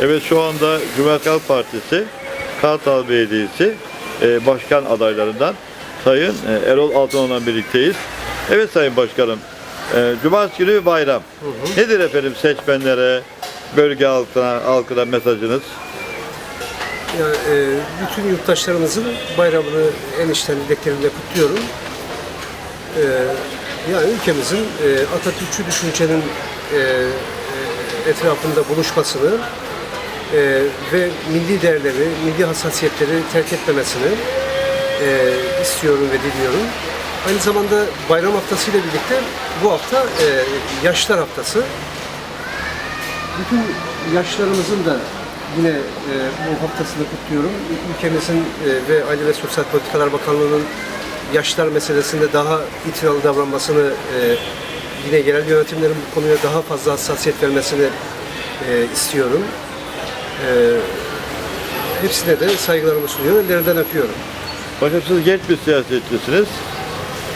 Evet şu anda Cumhuriyet Halk Partisi Kartal Belediyesi e, başkan adaylarından Sayın e, Erol Altınol'la birlikteyiz. Evet Sayın Başkanım, e, Cumartesi günü bayram. Nedir efendim seçmenlere, bölge halkına, halkına mesajınız? Yani, e, bütün yurttaşlarımızın bayramını en içten dileklerimle kutluyorum. E, yani ülkemizin e, Atatürkçü düşüncenin e, e, etrafında buluşmasını e, ve milli değerleri, milli hassasiyetleri terk etmemesini e, istiyorum ve diliyorum. Aynı zamanda bayram haftası ile birlikte bu hafta e, yaşlar haftası. Bütün yaşlarımızın da yine e, bu haftasını kutluyorum. Ülkemizin e, ve Aile ve Sosyal Politikalar Bakanlığı'nın yaşlar meselesinde daha itinalı davranmasını, e, yine yerel yönetimlerin bu konuya daha fazla hassasiyet vermesini e, istiyorum. E, hepsine de saygılarımı sunuyorum, ellerinden öpüyorum. Bakın siz genç bir siyasetçisiniz.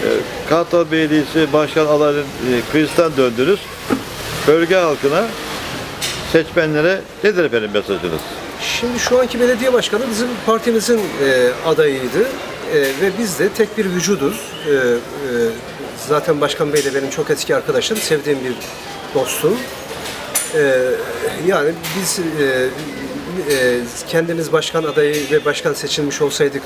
E, Kartal Belediyesi Başkan adayının e, kıyısından döndünüz. Bölge halkına, seçmenlere nedir efendim mesajınız? Şimdi şu anki belediye başkanı bizim partimizin e, adayıydı E, ve biz de tek bir vücuduz. E, e, zaten Başkan Bey de benim çok eski arkadaşım, sevdiğim bir dostum. E, yani biz e, e, kendimiz başkan adayı ve başkan seçilmiş olsaydık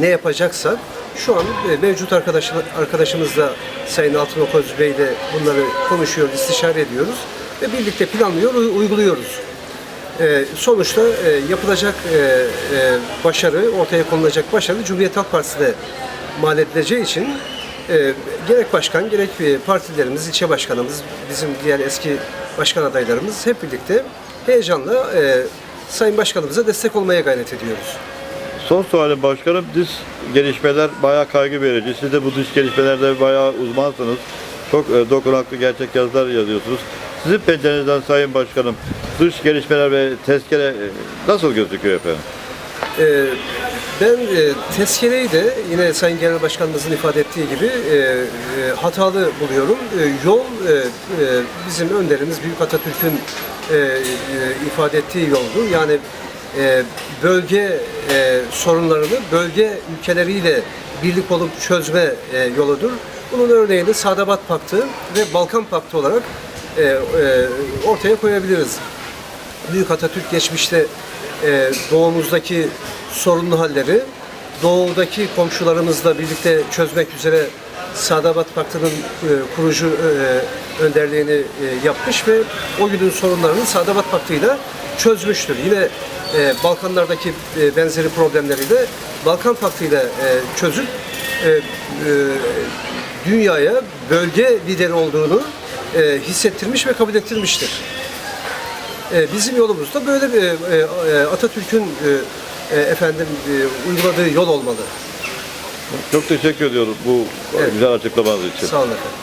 ne yapacaksak şu an e, mevcut arkadaş, arkadaşımızla Sayın Altınok Bey ile bunları konuşuyoruz, istişare ediyoruz ve birlikte planlıyor, uy- uyguluyoruz. Ee, sonuçta e, yapılacak e, e, başarı, ortaya konulacak başarı Cumhuriyet Halk Partisi'ne mal edileceği için e, gerek başkan gerek e, partilerimiz, ilçe başkanımız, bizim diğer eski başkan adaylarımız hep birlikte heyecanla e, Sayın Başkanımıza destek olmaya gayret ediyoruz. Son sualim başkanım, dış gelişmeler bayağı kaygı verici. Siz de bu dış gelişmelerde bayağı uzmansınız. Çok e, dokunaklı gerçek yazılar yazıyorsunuz. Sizin pencerenizden Sayın Başkanım, dış gelişmeler ve tezkere e, nasıl gözüküyor efendim? Ee, ben e, tezkereyi de yine Sayın Genel Başkanımızın ifade ettiği gibi e, e, hatalı buluyorum. E, yol e, e, bizim önderimiz Büyük Atatürk'ün e, e, ifade ettiği yoldu. Yani e, bölge e, sorunlarını bölge ülkeleriyle birlik olup çözme e, yoludur. Bunun örneğini Sadabat Paktı ve Balkan Paktı olarak e, e, ortaya koyabiliriz. Büyük Atatürk geçmişte e, doğumuzdaki sorunlu halleri doğudaki komşularımızla birlikte çözmek üzere Sadabat Paktı'nın e, kurucu e, önderliğini e, yapmış ve o günün sorunlarını Sadabat Paktı'yla çözmüştür. Yine e, Balkanlardaki e, benzeri problemleri de Balkan Paktı'yla e, çözüp e, e, dünyaya bölge lideri olduğunu e, hissettirmiş ve kabul ettirmiştir. E, bizim yolumuz da böyle bir e, e, Atatürk'ün e, efendim e, uyguladığı yol olmalı. Çok teşekkür ediyorum bu Evet. güzel açıklamanız için. Sağ olun efendim.